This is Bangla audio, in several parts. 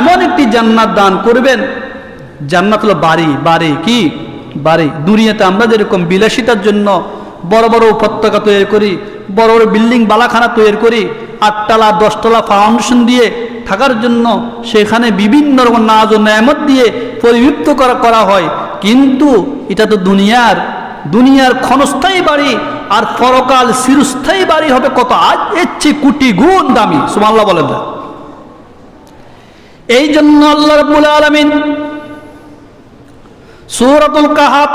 এমন একটি জান্নাত দান করবেন। জান্নাত হলো বাড়ি বাড়ি কি? বাড়ি। দুনিয়াতে আমরা যেরকম বিলাসিতার জন্য বড় বড় উপত্যকা তৈরি করি, বড় বড় বিল্ডিং, বালাখানা তৈরি করি, আটতলা, দশতলা ফাউন্ডেশন দিয়ে থাকার জন্য সেখানে বিভিন্ন রকম নাজ ও নেয়ামত দিয়ে পরিবৃত্ত করা করা হয়। কিন্তু এটা তো দুনিয়ার দুনিয়ার ক্ষণস্থায়ী বাড়ি আর পরকাল চিরস্থায়ী বাড়ি হবে কত আজ এর চেয়ে কোটি গুণ দামি। সুমাল্লাহ বলেন এই জন্য আল্লাহ রব্বুল আলমিন সুরতুল কাহাব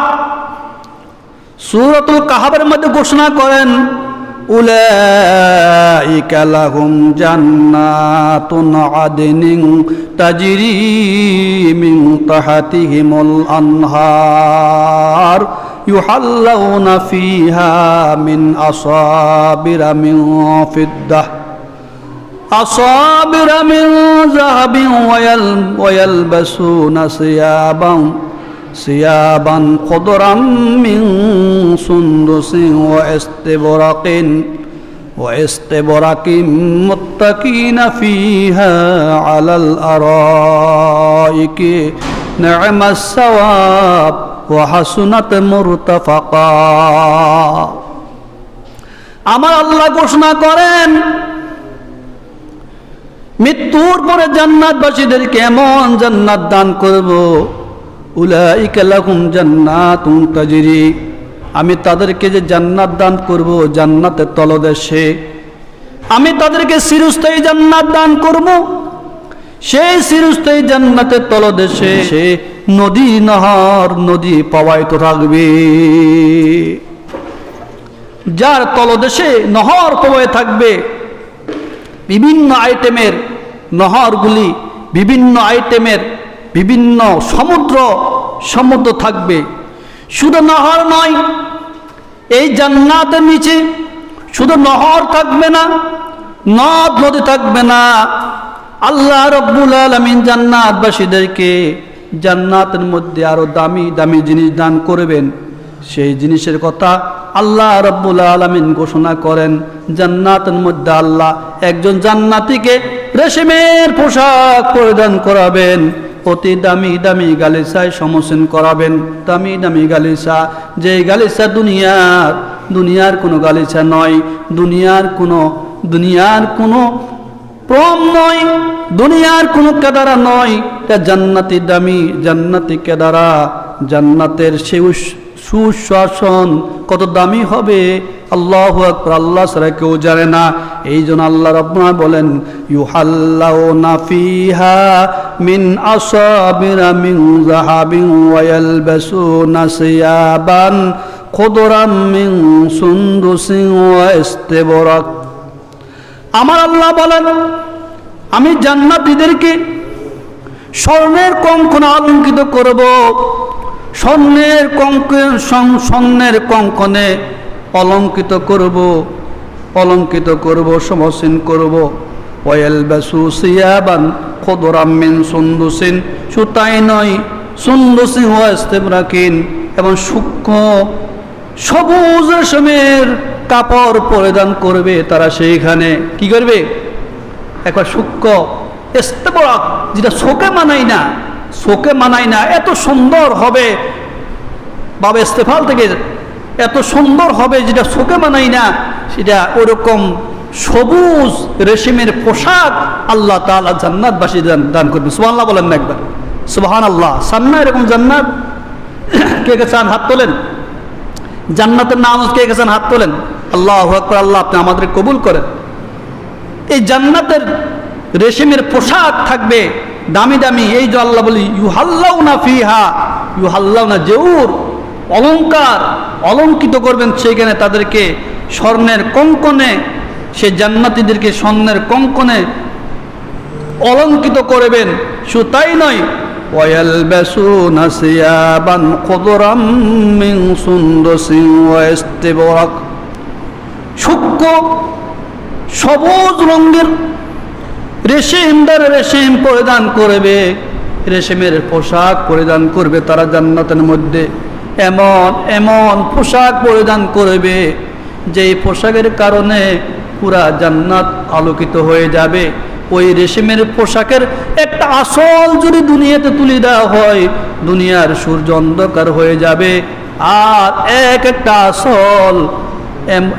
সুরতুল কাহাবের মধ্যে ঘোষণা করেন, উলাইকা লাহুম জান্নাতুন আদনিন তাজরি মিন তাহতিহিমুল আনহার, ইউহাল্লাউনা ফিহা মিন আসাবিরা মিন ফিদ্দাহ। أصابر من ذهب ويل ويلبسون ثيابا ثيابا خضرا من سندس واستبرق واستبرق متكين فيها على الأرائك نعم الثواب وحسنت مرتفقا আমার আল্লাহ ঘোষণা করেন মৃত্যুর পরে জান্নাতবাসীদের কেমন জান্নাত দান করব, উলাইকা লাহুম জান্নাতুন তাজরি। আমি তাদেরকে যে জান্নাত দান করব, জান্নাতের তলদেশে আমি তাদেরকে চিরস্থায়ী জান্নাত দান করব সেই চিরস্থায়ী জান্নাতের তলদেশে সে নদী নহর নদী প্রবাহিত থাকবে। যার তলদেশে নহর প্রবাহে থাকবে বিভিন্ন আইটেমের নহরগুলি, বিভিন্ন আইটেমের বিভিন্ন সমুদ্র সমুদ্র থাকবে। শুধু নহর নয়, এই জান্নাতের নিচে শুধু নহর থাকবে না, নদ নদী থাকবে না। আল্লাহ রব্বুল আলমিন জান্নাতবাসীদেরকে জান্নাতের মধ্যে আরও দামি দামি জিনিস দান করবেন। সেই জিনিসের কথা আল্লাহ রব্বুল আলমিন ঘোষণা করেন, জান্নাতের মধ্যে আল্লাহ একজন জান্নাতিকে রেশমের পোশাক পরিধান করাবেন, অতি দামি দামি গালিসায় সমসীন করাবেন। দামি দামি গালিসা যে গালিসা দুনিয়ার দুনিয়ার কোনো গালিসা নয়, দুনিয়ার কোনো দুনিয়ার কোনো প্রম নয়, দুনিয়ার কোনো কেদারা নয়। এটা জান্নাতি দামি, জান্নাতি কেদারা, জান্নাতের সে সুশ্বাসন কত দামি হবে? আল্লাহ আকবর, আল্লাহ সারা কেউ জানে না। এই জন্য আল্লাহ রব্বানা বলেন, ইউহাল্লাউ নাফিহা মিন আসাবিরা মিন জাহাবিন ওয়ায়ালবাসুনা সিয়াবান খুদরাম মিন সুন্দুসিন ওয়া ইস্তিবরাক। আমার আল্লাহ বলেন, আমি জান্নাতীদেরকে স্বর্ণের কঙ্কন অলঙ্কিত করব। স্বর্ণের কঙ্কন স্বর্ণের কঙ্কনে অলঙ্কিত করব অলঙ্কিত করব, সমসীন করব। ওয়েল বেসু সিয়াবান খোদরামিন সুন্দুসিন। সুতাই নয় সুন্দুসিন ওয়াস্তেব রাখিন এবং সূক্ষ্ম সবুজ রেশমের কাপড় পরিধান করবে তারা সেইখানে। কি করবে? একবার সূক্ষ্ম এস্তেবরাক যেটা শোকে মানাই না শোকে মানাই না, এত সুন্দর হবে। বাবা ইস্তেফাল থেকে এত সুন্দর হবে যেটা শোকে মানাই না, সেটা ওরকম সবুজ রেশমের পোশাক আল্লাহ তালা জান্নাতবাসী দান করবে। সুবাহ বলেন না একবার। সুবাহান আল্লাহ সান্না এরকম জান্নাত। কে কে চান হাত তোলেন। জান্নাতের নাম কে গেছেন? হাত তোলেন। আল্লাহ আকবর, আল্লাহ আপনি আমাদের কবুল করেন। এই জান্নাতের রেশমের পোশাক থাকবে দামি দামি এই যে আল্লাহ বলি ইউ হাল্লাও না ফিহা ইউ হাল্লাও না জেউর অলঙ্কার অলঙ্কিত করবেন সেইখানে তাদেরকে স্বর্ণের কঙ্কনে সে জান্নাতিদেরকে স্বর্ণের কঙ্কনে অলঙ্কিত করবেন শুধু তাই নয় ويلبسون ثيابا خضرا من سندس واستبرق সূক্ষ্ম সবুজ রঙের রেশিমদার রেশিম পরিধান করবে, রেশমের পোশাক পরিধান করবে তারা জান্নাতের মধ্যে। এমন এমন পোশাক পরিধান করবে, যেই পোশাকের কারণে পুরা জান্নাত আলোকিত হয়ে যাবে। ওই রেশমের পোশাকের একটা আসল যদি দুনিয়াতে তুলে দেওয়া হয়, দুনিয়ার সূর্য অন্ধকার হয়ে যাবে। আর এক একটা আসল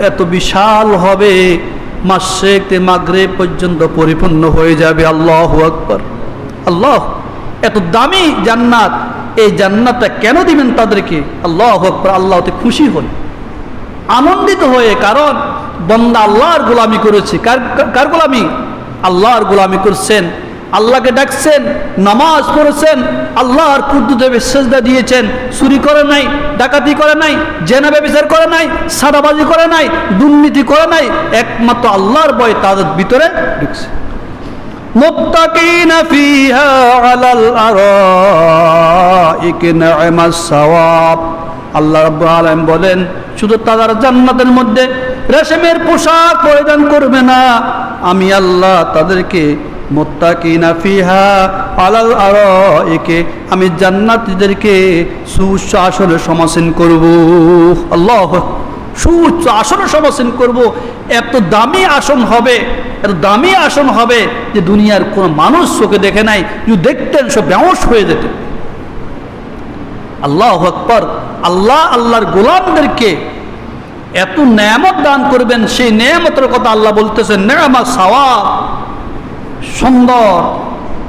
এত বিশাল হবে মাসেকতে পর্যন্ত পরিপূর্ণ হয়ে যাবে, আল্লাহ আকবর। আল্লাহ, এত দামি জান্নাত, এই জান্নাতটা কেন দিবেন তাদেরকে? আল্লাহ আকবর, আল্লাহ ওতে খুশি হন। আনন্দিত হয়ে, কারণ বন্দা আল্লাহর গোলামি করেছে। কার কার গোলামি? আল্লাহর গোলামি করছেন আল্লাহকে ডাকছেন, নামাজ পড়েছেন, আল্লাহর কুদ্দুদেবে সেজদা দিয়েছেন, চুরি করে নাই, ডাকাতি করে নাই, জেনা ব্যবচার করে নাই, সাদাবাজি করে নাই, দুর্নীতি করে নাই, একমাত্র আল্লাহর বয় তাদের ভিতরে ঢুকছে। মুত্তাকিনা ফিহা আলাল আরাইক সাওয়াব। আল্লাহ রাব্বুল আলামিন বলেন, শুধু তারা জান্নাতের মধ্যে রেশমের পোশাক পরিধান করবে না, আমি আল্লাহ তাদেরকে মুত্তাকিনা ফিহা আলাল আরাইকে, আমি জান্নাতীদেরকে সুউচ্চ আসনে সমাসীন করব। আল্লাহ সুউচ্চ আসনে সমাসীন করব। এত দামি আসন হবে, এত দামি আসন হবে যে দুনিয়ার কোনো মানুষ চোখে দেখে নাই, যদি দেখতেন সব ব্যাংশ হয়ে যেত। আল্লাহ আকবর। আল্লাহ আল্লাহর গোলামদেরকে এত নেয়ামত দান করবেন, সেই নেয়ামতের কথা আল্লাহ বলতেছেন নেয়ামত সওয়াব। সুন্দর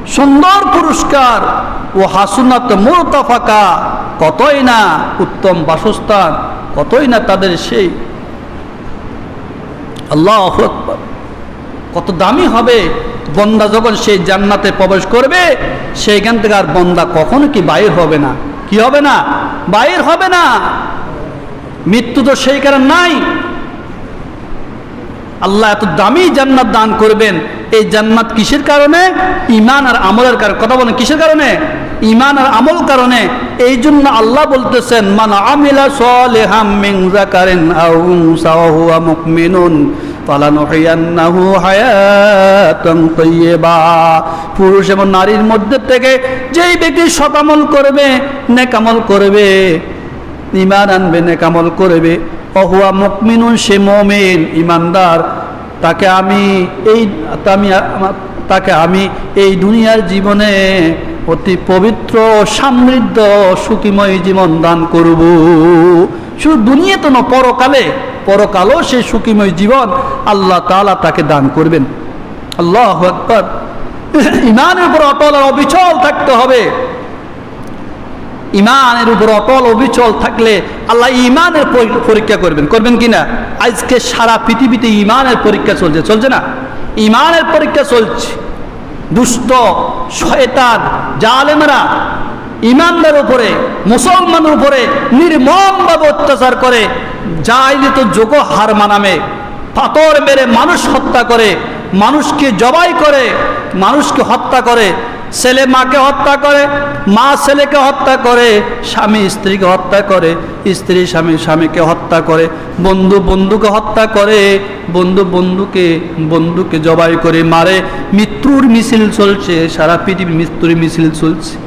সুন্দর পুরস্কার ও হাসুনাত মোরতাফাকা কতই না উত্তম বাসস্থান, কতই না তাদের সেই আল্লাহ কত দামি হবে বন্দা যখন সেই জান্নাতে প্রবেশ করবে, সেইখান থেকে আর বন্দা কখনো কি বাইর হবে না? কি হবে না? বাইর হবে না। মৃত্যু তো সেই কারণ নাই। আল্লাহ এত দামি জান্নাত দান করবেন। এই জান্নাত কিসের কারণে? ইমান আর আমলের কারণে। কথা বলেন, কিসের কারণে? ইমান আর আমল কারণে। এই জন্য আল্লাহ বলতেছেন, মান আমিলা সালিহাম তাইয়্যিবা পুরুষ এবং নারীর মধ্যে থেকে যেই ব্যক্তি সতামল করবে নেকামল করবে ইমান আনবে নেকামল করবে অহুয়া মুকমিনুন, সে মমিন, ইমানদার। তাকে আমি এই আমি তাকে আমি এই দুনিয়ার জীবনে অতি পবিত্র, সমৃদ্ধ, সুখীময় জীবন দান করব। শুধু দুনিয়াতে না পরকালে, পরকালও সে সুখীময় জীবন আল্লাহ তালা তাকে দান করবেন। আল্লাহ ইমানের উপর অটল আর অবিচল থাকতে হবে। ইমানের উপর অটল অবিচল থাকলে আল্লাহ ইমানের পরীক্ষা করবেন। করবেন কি না? আজকে সারা পৃথিবীতে ইমানের পরীক্ষা চলছে। চলছে না? ইমানের পরীক্ষা চলছে। দুষ্ট, শয়তান, জালেমরা ইমানদার উপরে মুসলমানের উপরে নির্মমভাবে অত্যাচার করে যাইলে তো যোগ হার মানামে পাথর মেরে মানুষ হত্যা করে, মানুষকে জবাই করে, মানুষকে হত্যা করে ছেলে মাকে হত্যা করে, মা ছেলেকে হত্যা করে, স্বামী স্ত্রীকে হত্যা করে, স্ত্রী, স্বামী, স্বামীকে হত্যা করে, বন্ধু বন্ধুকে হত্যা করে, বন্ধু বন্ধুকে বন্ধুকে জবাই করে মারে। মৃত্যুর মিছিল চলছে, সারা পৃথিবী মৃত্যুর মিছিল চলছে।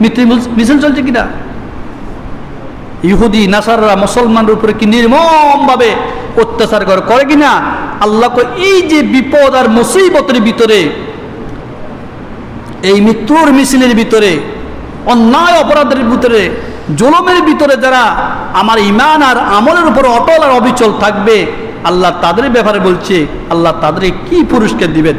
মৃত্যুর মিছিল- চলছে কিনা? ইহুদি, নাসাররা মুসলমানের উপরে কি নির্মমভাবে অত্যাচার করে কিনা? আল্লাহ এই যে বিপদ আর মুসিবতের ভিতরে এই মৃত্যুর মিছিলের ভিতরে, অন্যায় অপরাধের ভিতরে, জলমের ভিতরে যারা আমার ইমান আর আমলের উপর অটল আর অবিচল থাকবে, আল্লাহ তাদের ব্যাপারে বলছে, আল্লাহ তাদের কি পুরস্কার দিবেন?